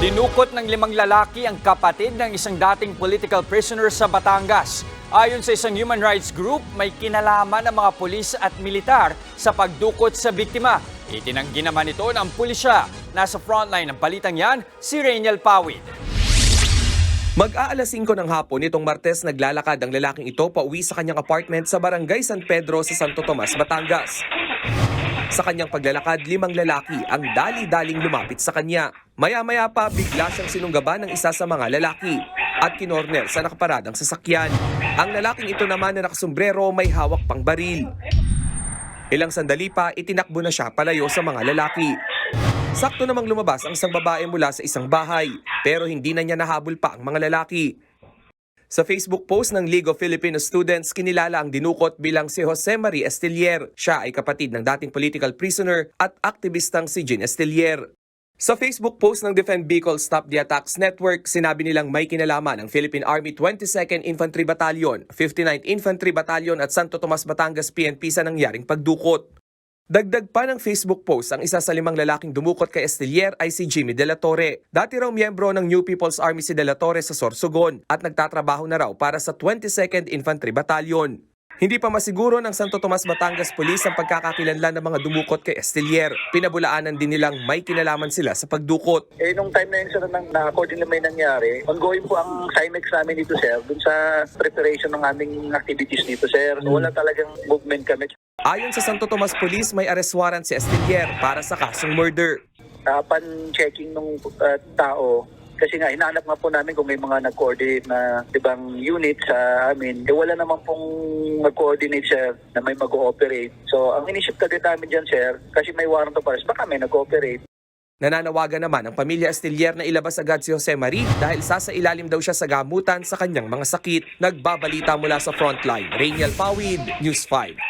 Dinukot ng limang lalaki ang kapatid ng isang dating political prisoner sa Batangas. Ayon sa isang human rights group, may kinalaman ng mga pulis at militar sa pagdukot sa biktima. Itinanggi naman ito ng pulisya. Nasa frontline ng balitang yan, si Rainiel Pawid. Mag-aalas 5 ng hapon nitong Martes naglalakad ang lalaking ito pauwi sa kanyang apartment sa Barangay San Pedro sa Santo Tomas, Batangas. Sa kanyang paglalakad, limang lalaki ang dali-daling lumapit sa kanya. Maya-maya pa, bigla siyang sinunggaban ng isa sa mga lalaki at kinorner sa nakaparadang sasakyan. Ang lalaking ito naman na nakasombrero may hawak pang baril. Ilang sandali pa, itinakbo na siya palayo sa mga lalaki. Sakto namang lumabas ang isang babae mula sa isang bahay, pero hindi na niya nahabol pa ang mga lalaki. Sa Facebook post ng League of Filipino Students, kinilala ang dinukot bilang si Jose Marie Estelier. Siya ay kapatid ng dating political prisoner at aktivistang si Jean Estelier. Sa Facebook post ng Defend Bicol Stop the Attacks Network, sinabi nilang may kinalaman ang Philippine Army 22nd Infantry Battalion, 59th Infantry Battalion at Santo Tomas Batangas PNP sa nangyaring pagdukot. Dagdag pa ng Facebook post, ang isa sa limang lalaking dumukot kay Estelier ay si Jimmy De La Torre. Dati raw miyembro ng New People's Army si De La Torre sa Sorsogon at nagtatrabaho na raw para sa 22nd Infantry Battalion. Hindi pa masiguro ng Santo Tomas Batangas Police ang pagkakakilanlan ng mga dumukot kay Estelier. Pinabulaanan din nilang may kinalaman sila sa pagdukot. Eh, nung time na yun, sir, nang, na according na may nangyari, ongoing po ang CIMEX namin dito, sir, dun sa preparation ng aming activities dito, sir. So, wala talagang movement kami. Ayon sa Santo Tomas Police, may arrest warrant si Estelier para sa kasong murder. Upon checking nung uh, tao, kasi nga, hinahanap nga po namin kung may mga nag-coordinate na ibang unit sa amin. Eh, wala naman pong nag-coordinate, sir, na may mag-ooperate. So, ang inisip kagad namin dyan, sir, kasi may warrant of arrest, baka may nag-ooperate. Nananawagan naman ang pamilya Estelier na ilabas agad si Jose Marie dahil sasa ilalim daw siya sa gamutan sa kanyang mga sakit. Nagbabalita mula sa frontline. Rainiel Pawid, News 5.